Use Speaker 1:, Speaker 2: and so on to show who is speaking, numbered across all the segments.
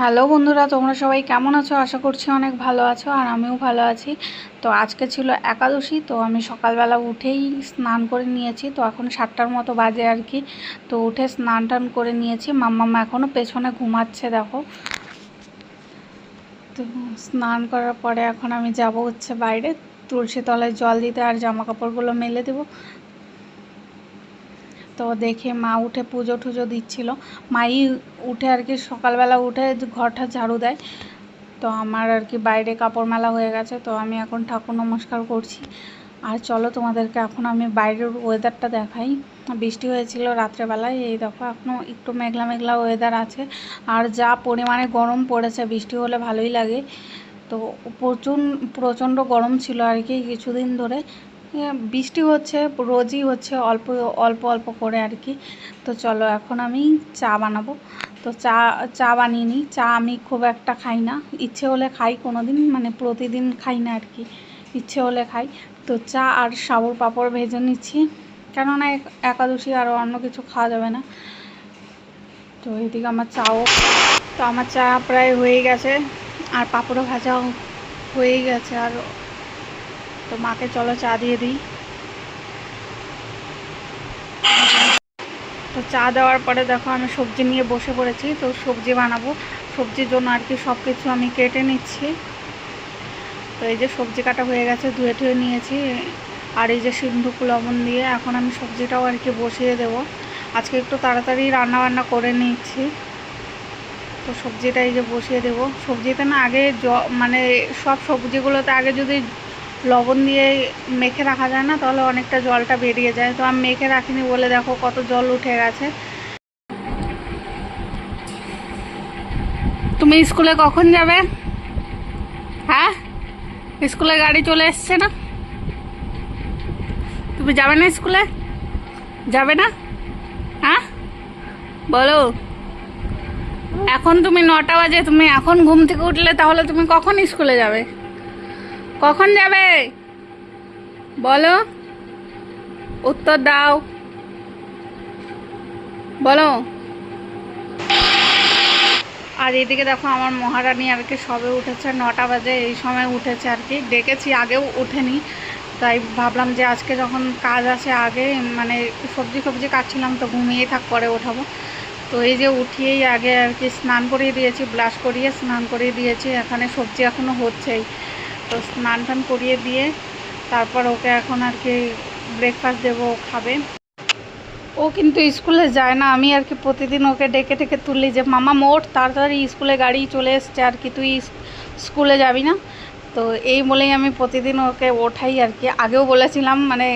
Speaker 1: Hello বন্ধুরা, তোমরা সবাই কেমন আছো? আশা করছি অনেক ভালো আছো আর আমিও ভালো আছি। তো আজকে ছিল একাদশী, তো আমি সকালবেলা উঠেই স্নান করে নিয়েছি। তো এখন সাতটার মতো বাজে আর কি। তো উঠে স্নান টান করে নিয়েছি। মাম্মামা এখনও পেছনে ঘুমাচ্ছে, দেখো। তো স্নান করার পরে এখন আমি যাব হচ্ছে বাইরে। তুলসী তলায় জল দিতে আর জামা কাপড়গুলো মেলে দেবো। তো দেখে মা উঠে পুজো টুজো দিচ্ছিল। মাই উঠে আর কি সকালবেলা উঠে ঘরটা ঝাড়ু দেয়। তো আমার আর কি বাইরে কাপড় মেলা হয়ে গেছে, তো আমি এখন ঠাকুর নমস্কার করছি। আর চলো তোমাদেরকে এখন আমি বাইরের ওয়েদারটা দেখাই। বৃষ্টি হয়েছিল রাত্রেবেলায়, এই দেখো এখনও একটু মেঘলা মেঘলা ওয়েদার আছে। আর যা পরিমাণে গরম পড়েছে, বৃষ্টি হলে ভালোই লাগে। তো প্রচুর প্রচণ্ড গরম ছিল আর কি কিছুদিন ধরে। বৃষ্টি হচ্ছে, রোজই হচ্ছে অল্প অল্প অল্প করে আর কি। তো চলো এখন আমি চা বানাবো। তো চা চা বানিয়ে নিই। চা আমি খুব একটা খাই না। ইচ্ছে হলে খাই কোনো দিন মানে প্রতিদিন খাই না আর কি। ইচ্ছে হলে খাই। তো চা আর সাবুর পাঁপড় ভেজে নিচ্ছি। কেননা একাদশী আর অন্য কিছু খাওয়া যাবে না। তো এদিকে আমার চাও। তো আমার চা প্রায় হয়ে গেছে। আর পাঁপড়ও ভাজাও হয়েই গেছে। আর তো মাকে চলো চা দিয়ে দিই। তো চা দেওয়ার পরে দেখো আমি সবজি নিয়ে বসে পড়েছি, তো সবজি বানাবো। সবজির জন্য আর কি সব কিছু আমি কেটে নিচ্ছি। তো এই যে সবজি কাটা হয়ে গেছে, ধুয়ে ধুয়ে নিয়েছি। আর এই যে সিন্ধুক লবণ দিয়ে এখন আমি সবজিটাও আর কি বসিয়ে দেব। আজকে একটু তাড়াতাড়ি রান্না বান্না করে নিচ্ছি। তো সবজিটা এই যে বসিয়ে দেবো। সবজিতে না আগে জ মানে সব সবজিগুলোতে আগে যদি লবণ দিয়ে মেখে রাখা যায় না, তাহলে অনেকটা জলটা বেরিয়ে যায়। তো আমি মেখে রাখিনি বলে দেখো কত জল উঠে গেছে। তুমি স্কুলে কখন যাবে? হ্যাঁ? স্কুলে গাড়ি চলে এসছে না? তুমি যাবে না স্কুলে? যাবে না? হ্যাঁ? বলো। এখন তুমি নটা বাজে, তুমি এখন ঘুম থেকে উঠলে তাহলে তুমি কখন স্কুলে যাবে? কখন যাবে? বলো। উত্তর দাও। বলো। আর এদিকে দেখো আমার মহারানী আর কি সবে উঠেছে, নটা বাজে এই সময় উঠেছে আর কি। ডেকেছি, আগেও উঠেনি। তাই ভাবলাম যে আজকে যখন কাজ আছে, আগে মানে সবজি ফবজি কাটছিলাম তো ঘুমিয়ে থাক, পরে ওঠাবো তো এই যে উঠিয়েই আগে আর কি স্নান করিয়ে দিয়েছি ব্লাশ করিয়ে স্নান করিয়ে দিয়েছি, এখানে সবজি এখনও হচ্ছেই। তো স্নান টান করিয়ে দিয়ে তারপর ওকে এখন আর কি ব্রেকফাস্ট দেবো ও খাবে। ও কিন্তু স্কুলে যায় না আমি আর কি প্রতিদিন ওকে ডেকে ডেকে তুললি যে মামা মোট তাড়াতাড়ি স্কুলে গাড়ি চলে এসছে আর কি তুই স্কুলে যাবি না? তো এই বলেই আমি প্রতিদিন ওকে ওঠাই আর কি। আগেও বলেছিলাম মানে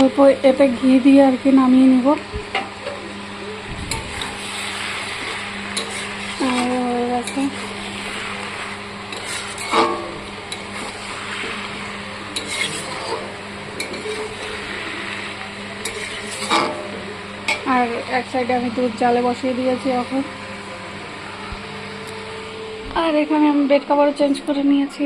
Speaker 1: অল্প এতে ঘি দিয়ে আর কি নামিয়ে নেব। আর এক সাইডে আমি দুধ জালে বসিয়ে দিয়েছি এখন। আর এখানে আমি বেড কাভারও চেঞ্জ করে নিয়েছি।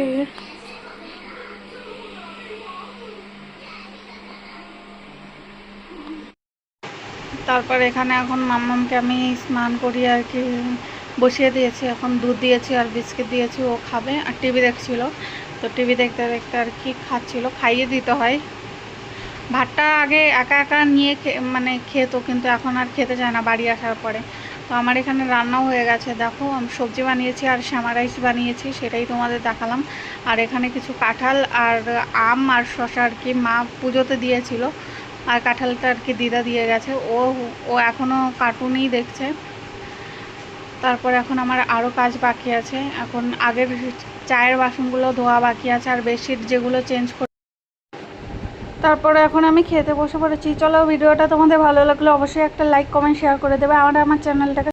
Speaker 1: তারপর এখানে এখন মাম্মামকে আমি স্নান করি আর কি বসিয়ে দিয়েছি। এখন দুধ দিয়েছি আর বিস্কিট দিয়েছি, ও খাবে। আর টিভি দেখছিল। তো টিভি দেখতে দেখতে আর কি খাচ্ছিল, খাইয়ে দিতে হয়। ভাতটা আগে একা একা নিয়ে মানে খেতো, কিন্তু এখন আর খেতে চায় না বাড়ি আসার পরে। তো আমার এখানে রান্নাও হয়ে গেছে। দেখো, আমি সবজি বানিয়েছি আর শ্যামা রাইস বানিয়েছি, সেটাই তোমাদের দেখালাম। আর এখানে কিছু কাঁঠাল আর আম আর শশা আর কি মা পুজোতে দিয়েছিল। আর কাঁঠালটা আর কি দিদা দিয়ে গেছে। ও ও এখনও কার্টুনই দেখছে। তারপর এখন আমার আরও কাজ বাকি আছে। এখন আগের চায়ের বাসনগুলো ধোয়া বাকি আছে আর বেডশিট যেগুলো চেঞ্জ করে তারপরে এখন আমি খেতে বসে পড়েছি। চলো ভিডিওটা তোমাদের ভালো লাগলে অবশ্যই একটা লাইক কমেন্ট শেয়ার করে দেবে। আমার আমার চ্যানেলটাকে